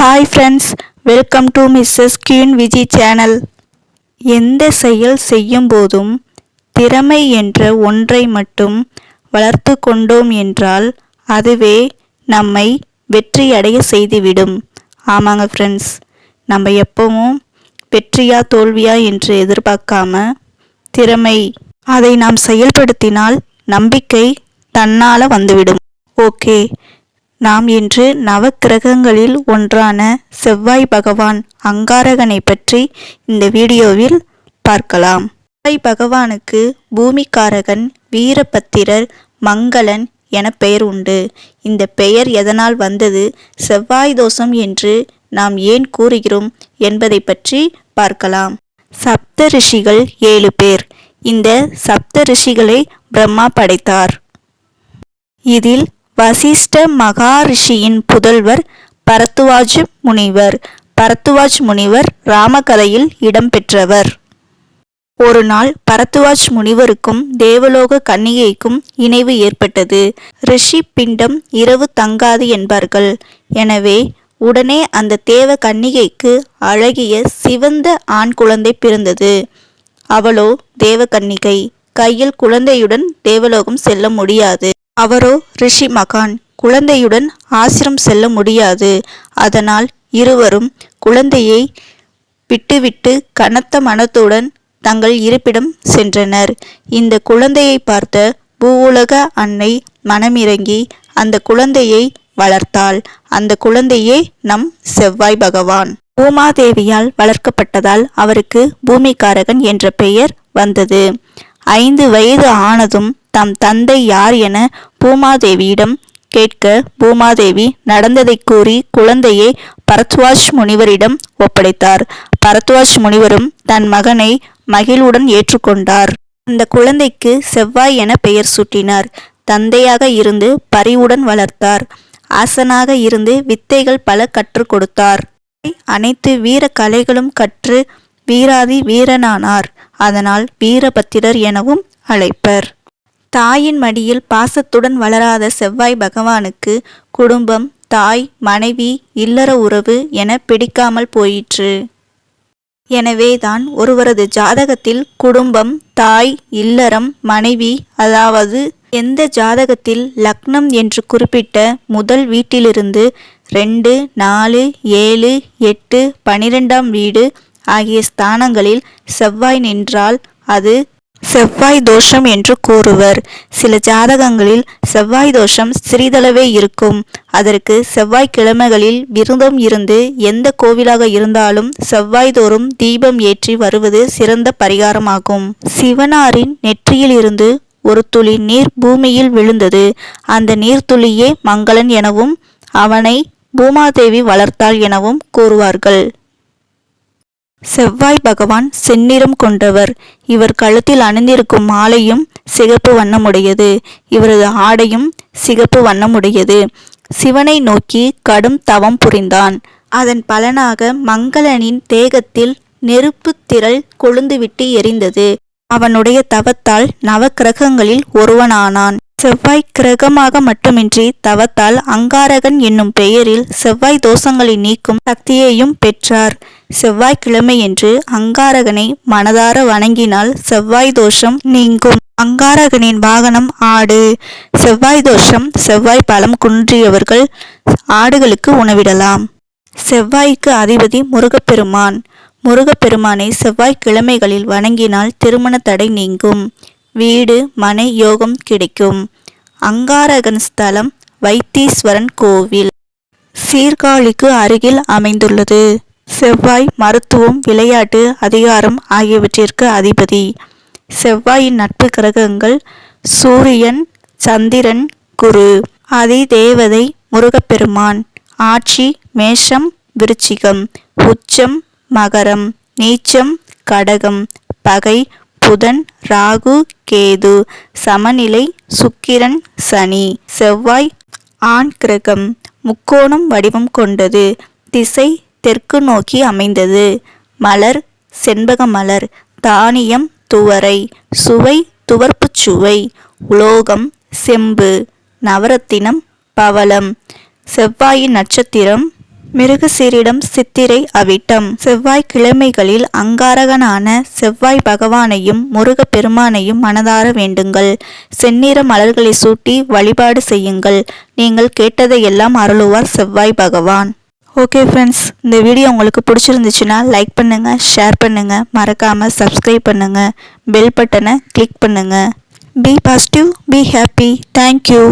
Hi friends welcome to Mrs Queen Viji channel எந்த செயல் செய்யும் போதும் திறமை என்ற ஒன்றை மட்டும் வளர்த்து கொண்டோம் என்றால் அதுவே நம்மை வெற்றியடைய செய்துவிடும். ஆமாங்க ஃப்ரெண்ட்ஸ் நம்ம எப்பவும் வெற்றியா தோல்வியா என்று எதிர்பார்க்காம திறமை அதை நாம் செயல்படுத்தினால் நம்பிக்கை தன்னால் வந்துவிடும். ஓகே நாம் இன்று நவக்கிரகங்களில் ஒன்றான செவ்வாய் பகவான் அங்காரகனை பற்றி இந்த வீடியோவில் பார்க்கலாம். செவ்வாய் பகவானுக்கு பூமிக்காரகன் வீரபத்திரர் மங்களன் என பெயர் உண்டு. இந்த பெயர் எதனால் வந்தது? செவ்வாய் தோஷம் என்று நாம் ஏன் கூறுகிறோம் என்பதை பற்றி பார்க்கலாம். சப்த ரிஷிகள் ஏழு பேர். இந்த சப்த ரிஷிகளை பிரம்மா படைத்தார். இதில் வசிஷ்ட மகாரிஷியின் புதல்வர் பரத்துவாஜ் முனிவர். பரத்துவாஜ் முனிவர் ராமகதையில் இடம்பெற்றவர். ஒரு நாள் பரத்துவாஜ் முனிவருக்கும் தேவலோக கன்னிகைக்கும் இணைவு ஏற்பட்டது. ரிஷி பிண்டம் இரவு தங்காது என்பார்கள். எனவே உடனே அந்த தேவ கன்னிகைக்கு அழகிய சிவந்த ஆண் குழந்தை பிறந்தது. அவளோ தேவ கன்னிகை. கையில் குழந்தையுடன் தேவலோகம் செல்ல முடியாது. அவரோ ரிஷி மகான். குழந்தையுடன் ஆசிரம் செல்ல முடியாது. அதனால் இருவரும் குழந்தையை விட்டுவிட்டு கனத்த மனத்துடன் தங்கள் இருப்பிடம் சென்றனர். இந்த குழந்தையை பார்த்த பூவுலக அன்னை மனமிறங்கி அந்த குழந்தையை வளர்த்தாள். அந்த குழந்தையே நம் செவ்வாய் பகவான். பூமாதேவியால் வளர்க்கப்பட்டதால் அவருக்கு பூமிக்காரகன் என்ற பெயர் வந்தது. ஐந்து வயது ஆனதும் தம் தந்தை யார் என பூமாதேவியிடம் கேட்க பூமாதேவி நடந்ததை கூறி குழந்தையை பரத்வாஜ் முனிவரிடம் ஒப்படைத்தார். பரத்வாஜ் முனிவரும் தன் மகனை மகிழ்வுடன் ஏற்றுக்கொண்டார். அந்த குழந்தைக்கு செவ்வாய் என பெயர் சூட்டினார். தந்தையாக இருந்து பரிவுடன் வளர்த்தார். ஆசனாக இருந்து வித்தைகள் பல கற்றுக் கொடுத்தார். அனைத்து வீர கலைகளும் கற்று வீராதி வீரனானார். அதனால் வீரபத்திரர் எனவும் அழைப்பர். தாயின் மடியில் பாசத்துடன் வளராத செவ்வாய் பகவானுக்கு குடும்பம் தாய் மனைவி இல்லற உறவு என பிடிக்காமல் போயிற்று. எனவேதான் ஒருவரது ஜாதகத்தில் குடும்பம் தாய் இல்லறம் மனைவி அதாவது எந்த ஜாதகத்தில் லக்னம் என்று குறிப்பிட்ட முதல் வீட்டிலிருந்து ரெண்டு நாலு ஏழு எட்டு பனிரெண்டாம் வீடு ஆகிய ஸ்தானங்களில் செவ்வாய் நின்றால் அது செவ்வாய் தோஷம் என்று கூறுவர். சில ஜாதகங்களில் செவ்வாய் தோஷம் சிறிதளவே இருக்கும். அதற்கு செவ்வாய் கிழமைகளில் இருந்து எந்த கோவிலாக இருந்தாலும் செவ்வாய் தோறும் தீபம் ஏற்றி வருவது சிறந்த பரிகாரமாகும். சிவனாரின் நெற்றியில் இருந்து ஒரு துளி நீர் பூமியில் விழுந்தது. அந்த நீர்த்துளியே மங்களன் எனவும் அவனை பூமாதேவி வளர்த்தாள் எனவும் கூறுவார்கள். செவ்வாய் பகவான் செந்நிறம் கொண்டவர். இவர் கழுத்தில் அணிந்திருக்கும் மாலையும் சிகப்பு வண்ணமுடையது. இவரது ஆடையும் சிகப்பு வண்ணமுடையது. சிவனை நோக்கி கடும் தவம் புரிந்தான். அதன் பலனாக மங்களனின் தேகத்தில் நெருப்பு திரள் கொழுந்துவிட்டு எரிந்தது. அவனுடைய தவத்தால் நவக்கிரகங்களில் ஒருவனானான். செவ்வாய் கிரகமாக மட்டுமின்றி தவத்தால் அங்காரகன் என்னும் பெயரில் செவ்வாய் தோஷங்களை நீக்கும் சக்தியையும் பெற்றார். செவ்வாய்க்கிழமையன்று அங்காரகனை மனதார வணங்கினால் செவ்வாய் தோஷம் நீங்கும். அங்காரகனின் வாகனம் ஆடு. செவ்வாய் தோஷம் செவ்வாய் பலம் குன்றியவர்கள் ஆடுகளுக்கு உணவிடலாம். செவ்வாய்க்கு அதிபதி முருகப்பெருமான். முருகப்பெருமானை செவ்வாய்க்கிழமைகளில் வணங்கினால் திருமண தடை நீங்கும். வீடு மனை யோகம் கிடைக்கும். அங்காரகன் ஸ்தலம் வைத்தீஸ்வரன் கோவில். சீர்காழிக்கு அருகில் அமைந்துள்ளது. செவ்வாய் மருத்துவம் விளையாட்டு அதிகாரம் ஆகியவற்றிற்கு அதிபதி. செவ்வாயின் நட்பு கிரகங்கள் சூரியன் சந்திரன் குரு. அதி தேவதை முருகப்பெருமான். ஆட்சி மேஷம் விருச்சிகம். உச்சம் மகரம். நீச்சம் கடகம். பகை புதன் ராகு கேது சமநிலை சுக்கிரன் சனி செவ்வாய் ஆண் கிரகம். முக்கோணம் வடிவம் கொண்டது. திசை தெற்கு நோக்கி அமைந்தது. மலர் செண்பக மலர் தானியம் துவரை சுவை துவர்ப்புச் சுவை. உலோகம் செம்பு நவரத்தினம் பவளம். செவ்வாயின் நட்சத்திரம் மிருகசீரிடம் சித்திரை அவிட்டம். செவ்வாய் கிழமைகளில் அங்காரகனான செவ்வாய் பகவானையும் முருகப் பெருமானையும் மனதார வேண்டுங்கள். செந்நிற மலர்களை சூட்டி வழிபாடு செய்யுங்கள். நீங்கள் கேட்டதையெல்லாம் அருளுவார் செவ்வாய் பகவான். ஓகே ஃப்ரெண்ட்ஸ் இந்த வீடியோ உங்களுக்கு பிடிச்சிருந்துச்சுன்னா லைக் பண்ணுங்கள் ஷேர் பண்ணுங்கள் மறக்காமல் சப்ஸ்கிரைப் பண்ணுங்கள் பெல் பட்டனை கிளிக் பண்ணுங்கள் be positive be happy thank you